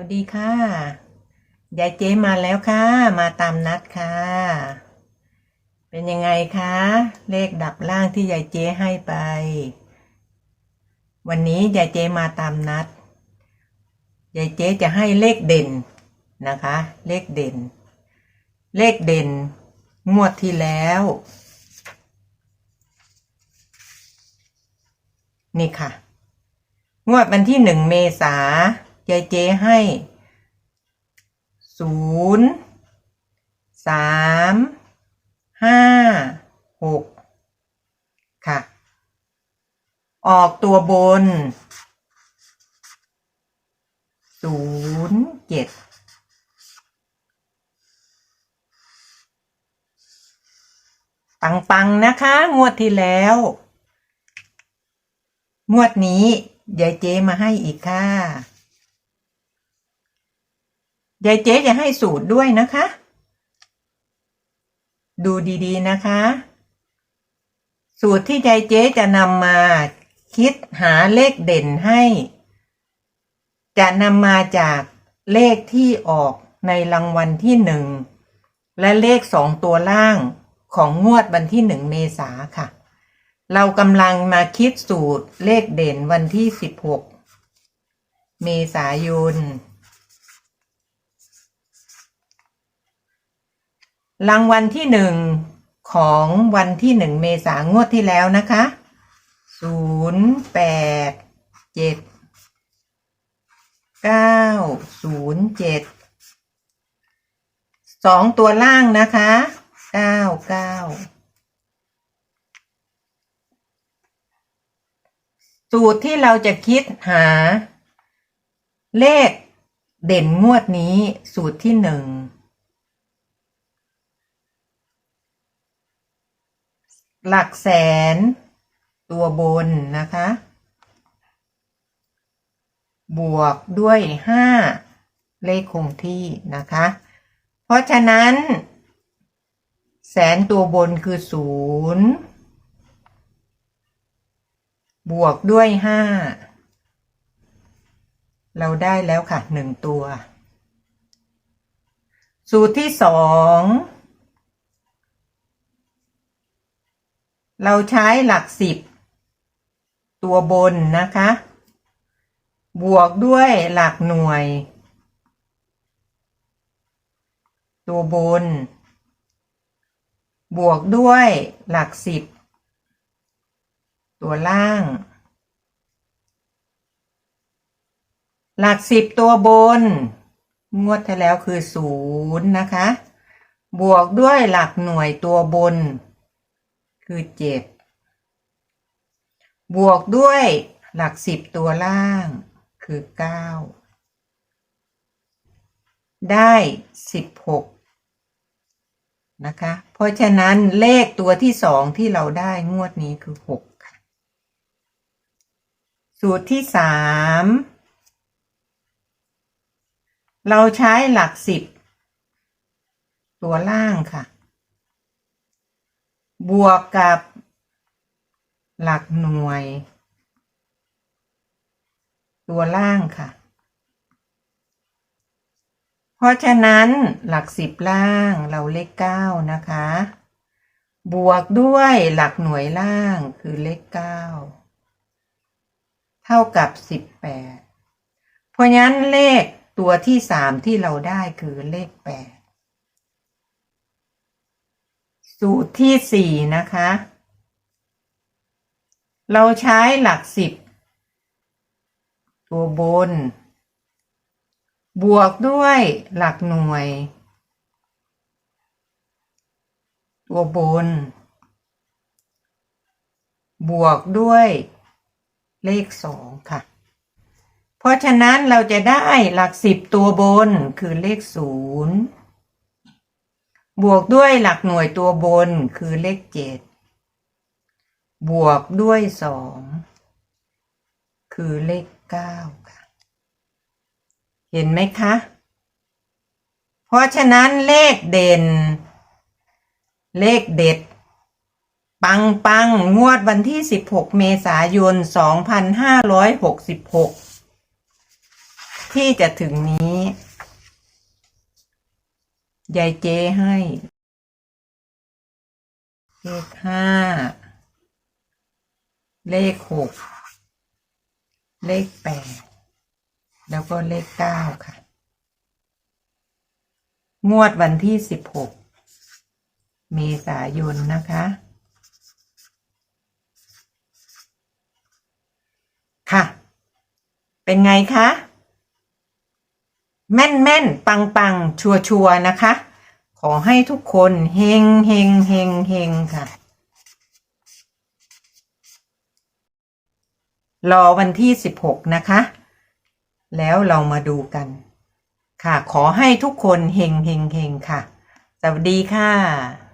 วัสดีค่ะ ยายเจ๊มาแล้วค่ะ มาตามนัดค่ะ เป็นยังไงคะ เลขดับล่างที่ยายเจ๊ให้ไป วันนี้ยายเจ๊มาตามนัด ยายเจ๊จะให้เลขเด่นนะคะ เลขเด่น เลขเด่น งวดที่แล้ว นี่ค่ะ งวดวันที่หนึ่งเมษา ยายเจ๊ให้ศูนย์สามห้าหกค่ะ ออกตัวบนศูนย์เจ็ดปังๆ นะคะ งวดที่แล้ว งวดนี้ยายเจมาให้อีกค่ะ ยายเจ๊จะให้สูตรด้วยนะคะ ดูดีๆนะคะ สูตรที่ยายเจ๊จะนำมาคิดหาเลขเด่นให้ จะนำมาจากเลขที่ออกในรางวัลที่หนึ่งและเลขสองตัวล่างของงวดวันที่หนึ่งเมษาค่ะ เรากำลังมาคิดสูตรเลขเด่นวันที่สิบหกเมษายน รางวัลที่หนึ่งของวันที่หนึ่งเมษางวดที่แล้วนะคะศูนย์แปดเจ็ดเก้าศูนย์เจ็ดสองตัวล่างนะคะเก้าเก้าสูตรที่เราจะคิดหา เลขเด่นงวดนี้สูตรที่หนึ่ง หลักแสน ตัวบนนะคะ บวกด้วยห้าเลขคงที่นะคะ เพราะฉะนั้น แสนตัวบนคือศูนย์บวกด้วยห้าเราได้แล้วค่ะหนึ่งตัว สูตรที่สอง เราใช้หลักสิบตัวบนนะคะ บวกด้วยหลักหน่วย ตัวบน บวกด้วยหลักสิบตัวล่าง หลักสิบตัวบน งวดที่แล้วคือศูนย์นะคะ บวกด้วยหลักหน่วยตัวบน คือเจ็ดบวกด้วยหลักสิบตัวล่างคือเก้าได้สิบหกนะคะ เพราะฉะนั้นเลขตัวที่สองที่เราได้งวดนี้คือหกค่ะ สูตรที่สามเราใช้หลักสิบตัวล่างค่ะ บวกกับหลักหน่วย ตัวล่างค่ะ เพราะฉะนั้นหลักสิบล่างเราเลขเก้านะคะ บวกด้วยหลักหน่วยล่างคือเลขเก้าเท่ากับสิบแปดเพราะฉะนั้นเลขตัวที่สามที่เราได้คือเลขแปด สูตรที่สี่นะคะ เราใช้หลักสิบ ตัวบน บวกด้วยหลักหน่วย ตัวบน บวกด้วยเลขสองค่ะ เพราะฉะนั้นเราจะได้หลักสิบตัวบนคือเลขศูนย์ บวกด้วยหลักหน่วยตัวบนคือเลขเจ็ดบวกด้วยสองคือเลขเก้าค่ะ เห็นไหมคะ เพราะฉะนั้นเลขเด่น เลขเด็ด ปังปังงวดวันที่ 16 เมษายน 2566 ที่จะถึงนี้ ยายเจให้เลขห้า เลขหก เลขแปด แล้วก็เลขเก้าค่ะ งวดวันที่สิบหกเมษายนนะคะ ค่ะ เป็นไงคะ แม่นแม่นปังปังชัวชัวนะคะ ขอให้ทุกคนเฮงเฮงเฮงเฮงค่ะ รอวันที่สิบหกนะคะ แล้วเรามาดูกัน ค่ะ ขอให้ทุกคนเฮงเฮงเฮงค่ะ สวัสดีค่ะ